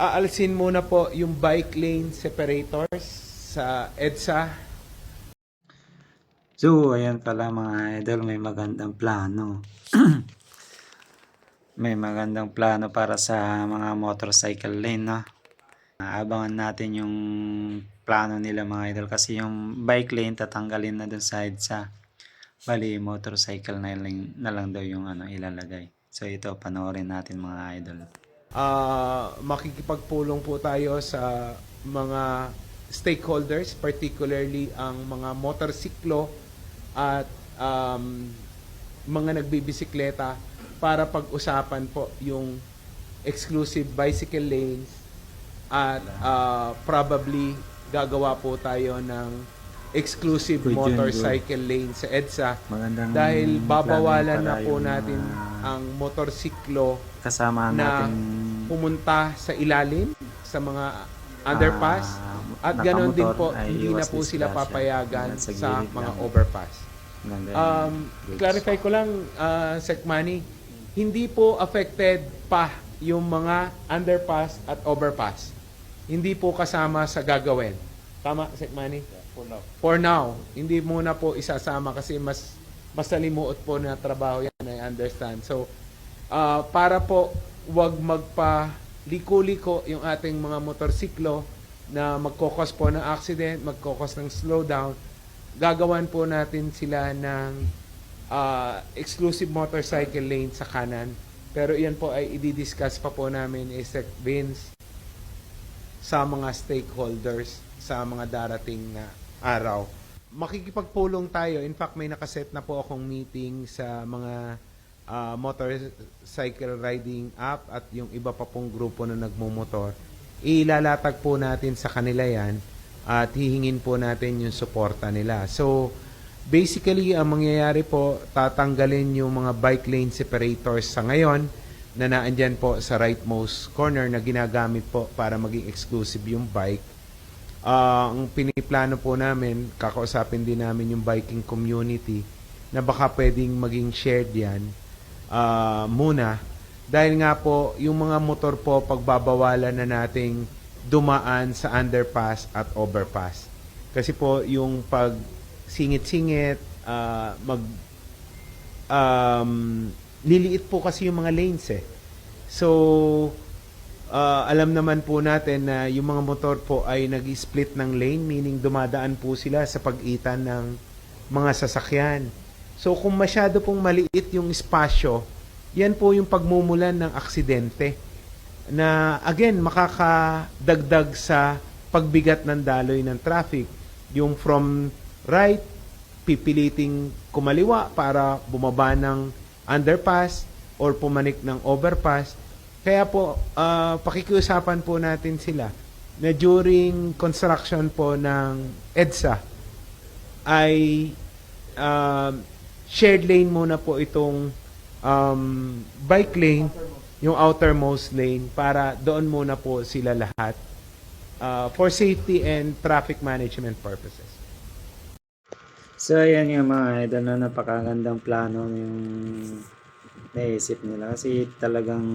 Aalsin muna po yung bike lane separators sa EDSA. So, ayan pala mga idol, may magandang plano. may magandang plano para sa mga motorcycle lane, no? Abangan natin yung plano nila mga idol kasi yung bike lane tatanggalin na dun sa EDSA. Bali, motorcycle na lang, na lang daw yung ano, ilalagay. So, ito, panoorin natin mga idol. Ah, makikipagpulong po tayo sa mga stakeholders, particularly ang mga motorsiklo at um, mga nagbibisikleta para pag-usapan po yung exclusive bicycle lanes at ah, probably gagawa po tayo ng exclusive Good motorcycle lane sa EDSA Magandang dahil babawalan na po natin ang motorsiklo kasama na natin pumunta sa ilalim sa mga underpass ah, at ganoon din po hindi na po sila papayagan sa, gilid mga lang. overpass. Um, clarify ko lang, uh, Sekmani, hindi po affected pa yung mga underpass at overpass. Hindi po kasama sa gagawin. Tama, Sekmani? For now. For now. Hindi muna po isasama kasi mas masalimuot po na trabaho yan, I understand. So, ah, para po wag magpa liko-liko yung ating mga motorsiklo na magkokos po ng accident, magkokos ng slowdown, gagawan po natin sila ng ah, exclusive motorcycle lane sa kanan. Pero iyan po ay i-discuss pa po namin Sec Vince sa mga stakeholders sa mga darating na araw. Makikipagpulong tayo. In fact, may nakaset na po akong meeting sa mga ah, motorcycle riding app at yung iba pa pong grupo na nagmumotor. Ilalatag po natin sa kanila yan at hihingin po natin yung suporta nila. So, basically, ang mangyayari po, tatanggalin yung mga bike lane separators sa ngayon na naandyan po sa rightmost corner na ginagamit po para maging exclusive yung bike. Ah, ang piniplano po namin, kakausapin din namin yung biking community na baka pwedeng maging shared yan ah, muna. Dahil nga po, yung mga motor po, pagbabawalan na nating dumaan sa underpass at overpass. Kasi po, yung pag singit-singit, ah, mag um, liliit po kasi yung mga lanes eh. So, ah, alam naman po natin na yung mga motor po ay nag-split ng lane, meaning dumadaan po sila sa pagitan ng mga sasakyan. So, kung masyado pong maliit yung espasyo, yan po yung pagmumulan ng aksidente na again makakadagdag sa pagbigat ng daloy ng traffic. Yung from right, pipiliting kumaliwa para bumaba ng underpass or pumanik ng overpass. Kaya po, ah, pakikiusapan po natin sila na during construction po ng EDSA ay um, shared lane muna po itong um, bike lane, yung outermost lane, para doon muna po sila lahat uh, for safety and traffic management purposes. So, ayan nga mga idol na napakagandang plano yung naisip nila kasi talagang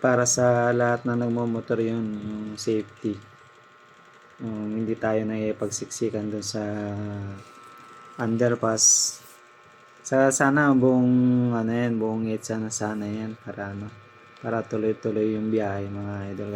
para sa lahat na nagmumotor yun, yung safety. Um, hindi tayo nakipagsiksikan dun sa underpass. Sa sana buong ano yan, buong EDSA na sana yan para ano, para tuloy-tuloy yung biyahe mga idol.